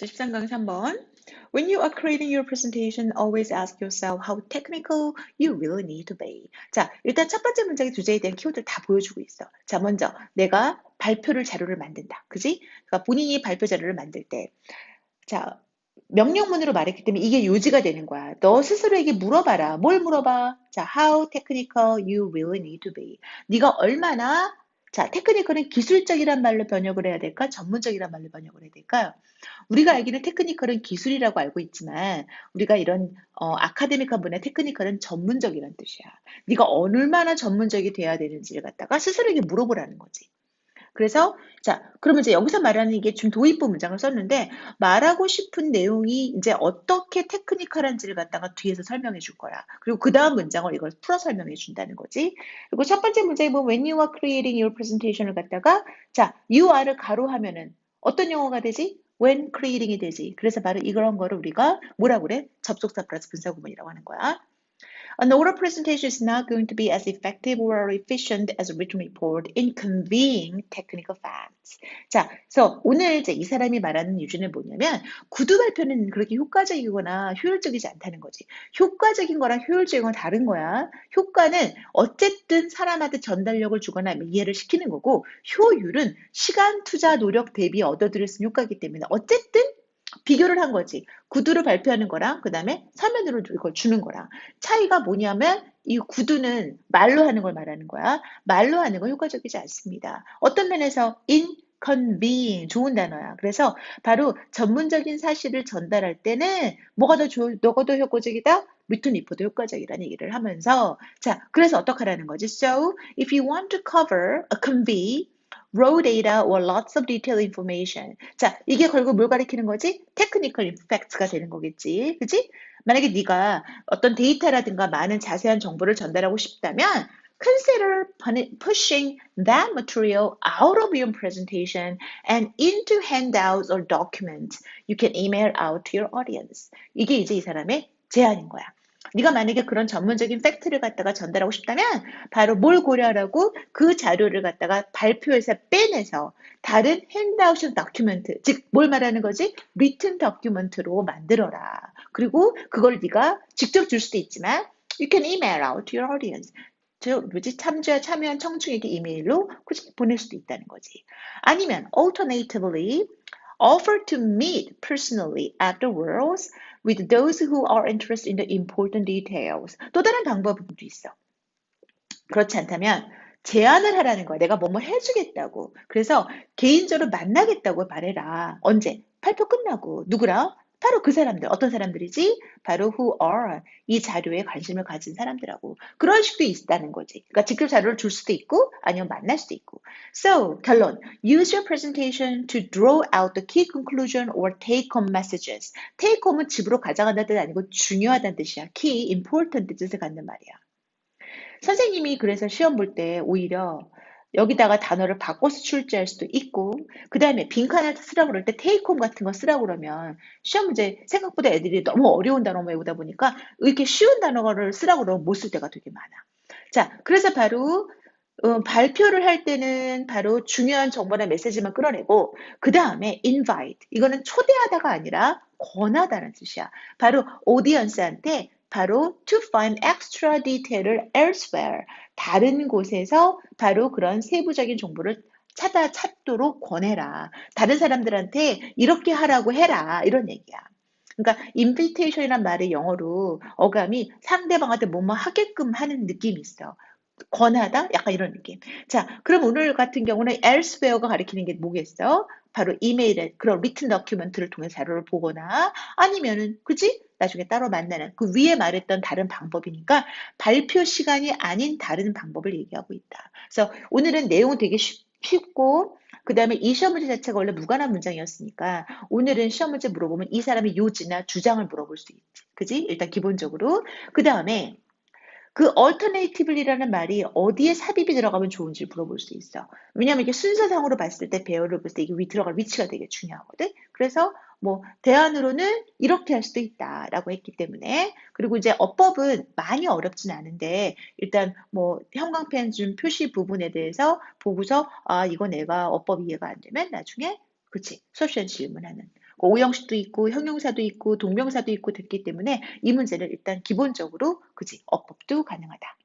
자, 13강 3번. When you are creating your presentation, always ask yourself how technical you really need to be. 자, 일단 첫 번째 문장의 주제에 대한 키워드를 다 보여주고 있어. 자, 먼저 내가 발표를 자료를 만든다. 그지? 그러니까 본인이 발표 자료를 만들 때. 자, 명령문으로 말했기 때문에 이게 요지가 되는 거야. 너 스스로에게 물어봐라. 뭘 물어봐? 자, how technical you really need to be. 네가 얼마나 자, 테크니컬은 기술적이란 말로 번역을 해야 될까? 전문적이란 말로 번역을 해야 될까요? 우리가 알기는 테크니컬은 기술이라고 알고 있지만 우리가 이런 어, 아카데믹한 분야 테크니컬은 전문적이란 뜻이야. 네가 얼마나 전문적이 돼야 되는지를 갖다가 스스로에게 물어보라는 거지. 그래서 자 그러면 이제 여기서 말하는 이게 좀 도입부 문장을 썼는데 말하고 싶은 내용이 이제 어떻게 테크니컬한지를 갖다가 뒤에서 설명해 줄 거야. 그리고 그 다음 문장을 이걸 풀어 설명해 준다는 거지. 그리고 첫 번째 문장에 보면 when you are creating your presentation을 갖다가 자 you are를 가로하면은 어떤 용어가 되지? when creating이 되지. 그래서 바로 이런 거를 우리가 뭐라 그래? 접속사 플러스 분사 구문이라고 하는 거야. An oral presentation is not going to be as effective or efficient as a written report in conveying technical facts. 자, 그래서 오늘 이제 이 사람이 말하는 유주는 뭐냐면 구두 발표는 그렇게 효과적이거나 효율적이지 않다는 거지. 효과적인 거랑 효율적인 건 다른 거야. 효과는 어쨌든 사람한테 전달력을 주거나 이해를 시키는 거고 효율은 시간, 투자, 노력 대비 얻어들일 수 있는 효과이기 때문에 어쨌든 비교를 한 거지. 구두를 발표하는 거랑 그 다음에 서면으로 이걸 주는 거랑 차이가 뭐냐면 이 구두는 말로 하는 걸 말하는 거야. 말로 하는 건 효과적이지 않습니다. 어떤 면에서 inconvenient 좋은 단어야. 그래서 바로 전문적인 사실을 전달할 때는 뭐가 더 좋, 너가 더 효과적이다? 리튼 리포도 효과적이라는 얘기를 하면서 자 그래서 어떡하라는 거지? So if you want to cover a convey raw data or lots of detailed information. 자, 이게 결국 뭘 가리키는 거지? technical facts가 되는 거겠지. 그지? 만약에 네가 어떤 데이터라든가 많은 자세한 정보를 전달하고 싶다면 consider pushing that material out of your presentation and into handouts or documents you can email out to your audience. 이게 이제 이 사람의 제안인 거야. 네가 만약에 그런 전문적인 팩트를 갖다가 전달하고 싶다면 바로 뭘 고려하라고 그 자료를 갖다가 발표에서 빼내서 다른 핸드아웃 다큐멘트 즉 뭘 말하는 거지? 리튼 다큐멘트로 만들어라. 그리고 그걸 네가 직접 줄 수도 있지만 you can email out to your audience. 저 뭐지 참조와 참여한 청중에게 이메일로 보낼 수도 있다는 거지. 아니면 alternatively offer to meet personally afterwards with those who are interested in the important details. 또 다른 방법도 있어. 그렇지 않다면 제안을 하라는 거야. 내가 뭐뭐 해주겠다고. 그래서 개인적으로 만나겠다고 말해라. 언제? 발표 끝나고. 누구랑? 바로 그 사람들. 어떤 사람들이지? 바로 who are 이 자료에 관심을 가진 사람들하고 그런 식도 있다는 거지. 그러니까 직접 자료를 줄 수도 있고 아니면 만날 수도 있고. So 결론. Use your presentation to draw out the key conclusion or take home messages. take home은 집으로 가져간다는 뜻 아니고 중요하다는 뜻이야. key, important 뜻을 갖는 말이야. 선생님이 그래서 시험 볼 때 오히려 여기다가 단어를 바꿔서 출제할 수도 있고 그 다음에 빈칸을 쓰라고 그럴 때 테이크홈 같은 거 쓰라고 그러면 시험 문제 생각보다 애들이 너무 어려운 단어만 외우다 보니까 이렇게 쉬운 단어를 쓰라고 그러면 못 쓸 때가 되게 많아. 자, 그래서 바로 어, 발표를 할 때는 바로 중요한 정보나 메시지만 끌어내고 그 다음에 invite 이거는 초대하다가 아니라 권하다는 뜻이야. 바로 오디언스한테 바로 to find extra detail을 elsewhere 다른 곳에서 바로 그런 세부적인 정보를 찾아 찾도록 권해라. 다른 사람들한테 이렇게 하라고 해라. 이런 얘기야. 그러니까 invitation이란 말의 영어로 어감이 상대방한테 뭐뭐 하게끔 하는 느낌이 있어. 권하다? 약간 이런 느낌. 자, 그럼 오늘 같은 경우는 elsewhere가 가리키는 게 뭐겠어? 바로 이메일에 그런 리튼 더큐멘트를 통해 자료를 보거나 아니면은 그지? 나중에 따로 만나는 그 위에 말했던 다른 방법이니까 발표 시간이 아닌 다른 방법을 얘기하고 있다. 그래서 오늘은 내용 되게 쉽, 쉽고 그 다음에 이 시험 문제 자체가 원래 무관한 문장이었으니까 오늘은 시험 문제 물어보면 이 사람의 요지나 주장을 물어볼 수 있지. 그지? 일단 기본적으로. 그 다음에 그 alternative이라는 말이 어디에 삽입이 들어가면 좋은지 물어볼 수 있어. 왜냐하면 이게 순서상으로 봤을 때 배열을 볼 때 이게 위 들어갈 위치가 되게 중요하거든. 그래서 뭐 대안으로는 이렇게 할 수도 있다라고 했기 때문에 그리고 이제 어법은 많이 어렵진 않은데 일단 뭐 형광펜 준 표시 부분에 대해서 보고서 아 이거 내가 어법 이해가 안 되면 나중에 그치 수업 시간 질문하는 오형식도 있고 형용사도 있고 동명사도 있고 됐기 때문에 이 문제는 일단 기본적으로 그지 어법도 가능하다.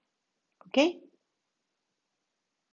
오케이?